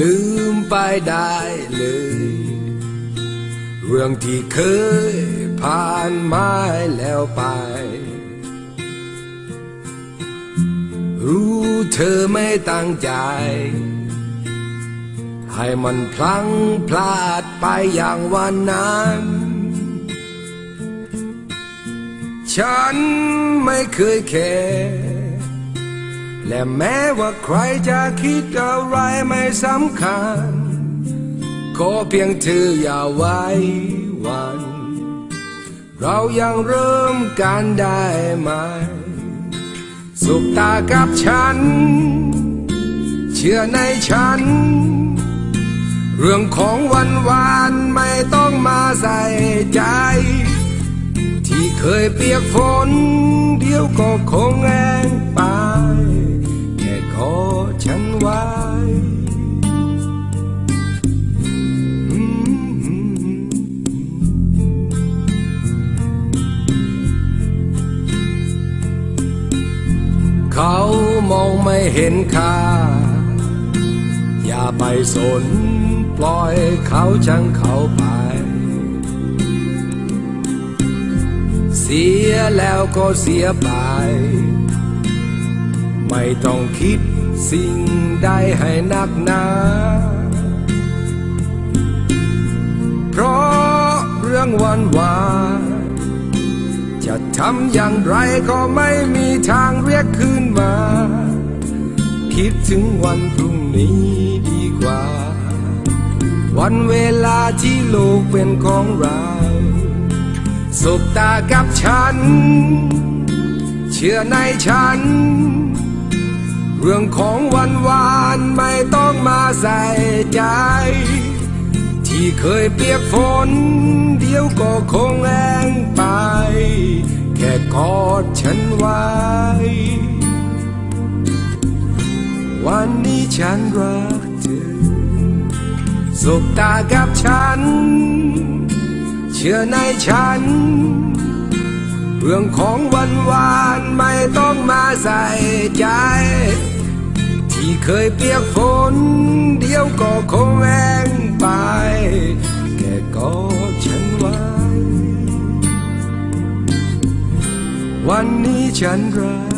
ลืมไปได้เลย เรื่องที่เคย ผ่านมาแล้วไป รู้เธอไม่ตั้งใจ ให้มันพลั้งพลาดไปอย่างวันนั้น ฉันไม่เคยแคร์และแม้ว่าใครจะคิดอะไรไม่สำคัญ ขอเพียงเธออย่าไว้วัน เรายังเริ่มกันได้ไหม สุขตากับฉัน เชื่อในฉัน เรื่องของวันวานไม่ต้องมาใส่ใจ ที่เคยเปียกฝน เดี๋ยวก็คงแห้งไป เขามองไม่เห็นค่า อย่าไปสนปล่อยเขาช่างเขาไป เสียแล้วก็เสียไป ไม่ต้องคิดสิ่งใดให้นักหนา เพราะเรื่องวันวาน จะทำอย่างไรก็ไม่มีทางเรียกคืนมา คิดถึงวันพรุ่งนี้ดีกว่า วันเวลาที่โลกเป็นของเราสบตากับฉัน เชื่อในฉัน เรื่องของวันวานไม่ต้องมาใส่ใจ ที่เคยเปียกฝน เดี๋ยวก็คงแห้งไป แค่กอดฉันไว้ วันนี้ฉันรักเธอสบตากับฉัน เชื่อในฉัน เรื่องของวันวานไม่ต้องมาใส่ใจ ที่เคยเปียกฝนเดี๋ยว วันนี้ฉันรัก